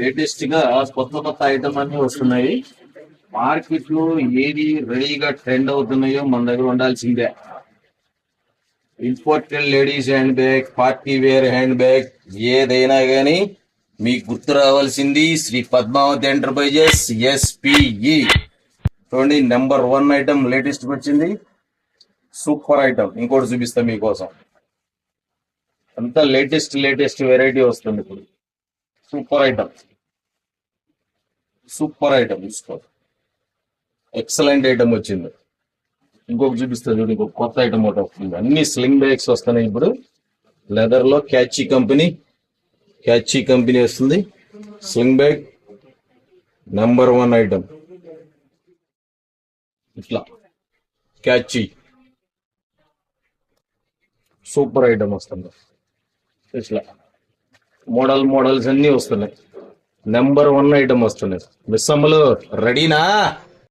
లేటెస్ట్గా కొత్త కొత్త ఐటమ్ అన్ని వస్తున్నాయి. మార్కెట్లో ఏది రెడీగా ట్రెండ్ అవుతున్నాయో మన దగ్గర ఉండాల్సిందే. Imported ladies hand bag party wear hand bag ఏదైనా కానీ మీకు గుర్తు రావాల్సింది శ్రీ పద్మావతి ఎంటర్ప్రైజెస్ ఎస్పిఈ చూడండి నెంబర్ వన్ ఐటమ్ లేటెస్ట్ వచ్చింది. సూపర్ ఐటమ్ ఇంకోటి చూపిస్తా మీకోసం. అంతా లేటెస్ట్ లేటెస్ట్ వెరైటీ వస్తుంది ఇప్పుడు. సూపర్ ఐటమ్ సూపర్ ఐటమ్ చూసుకో ఎక్సలెంట్ ఐటమ్ వచ్చింది. ఇంకొక చూపిస్తా చూడు ఇంకొక కొత్త ఐటమ్ ఒకటి వస్తుంది. అన్ని స్లింగ్ బ్యాగ్స్ వస్తున్నాయి ఇప్పుడు. లెదర్లో క్యాచీ కంపెనీ క్యాచీ కంపెనీ వస్తుంది. Sling bag number one item ఇట్లా. క్యాచీ సూపర్ ఐటమ్ వస్తుంది. ఇట్లా. మోడల్ మోడల్స్ అన్ని వస్తున్నాయి. నెంబర్ వన్ ఐటమ్ వస్తున్నాయి. మిస్సమ్మలు రెడీనా?